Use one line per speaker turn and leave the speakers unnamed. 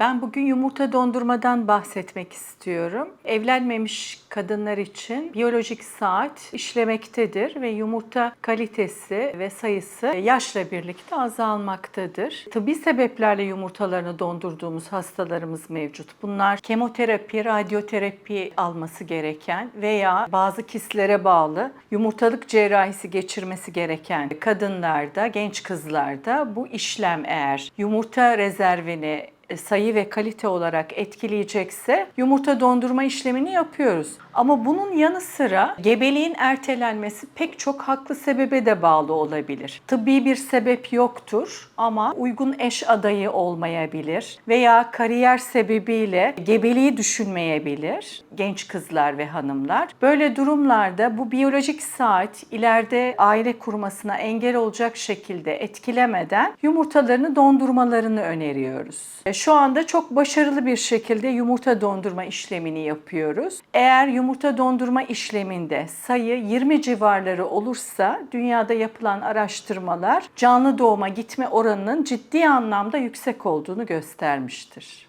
Ben bugün yumurta dondurmadan bahsetmek istiyorum. Evlenmemiş kadınlar için biyolojik saat işlemektedir ve yumurta kalitesi ve sayısı yaşla birlikte azalmaktadır. Tıbbi sebeplerle yumurtalarını dondurduğumuz hastalarımız mevcut. Bunlar kemoterapi, radyoterapi alması gereken veya bazı kistlere bağlı yumurtalık cerrahisi geçirmesi gereken kadınlarda, genç kızlarda bu işlem eğer yumurta rezervini sayı ve kalite olarak etkileyecekse yumurta dondurma işlemini yapıyoruz. Ama bunun yanı sıra gebeliğin ertelenmesi pek çok haklı sebebe de bağlı olabilir. Tıbbi bir sebep yoktur ama uygun eş adayı olmayabilir veya kariyer sebebiyle gebeliği düşünmeyebilir genç kızlar ve hanımlar. Böyle durumlarda bu biyolojik saat ileride aile kurmasına engel olacak şekilde etkilemeden yumurtalarını dondurmalarını öneriyoruz. Şu anda çok başarılı bir şekilde yumurta dondurma işlemini yapıyoruz. Eğer yumurta dondurma işleminde sayı 20 civarları olursa dünyada yapılan araştırmalar canlı doğuma gitme oranının ciddi anlamda yüksek olduğunu göstermiştir.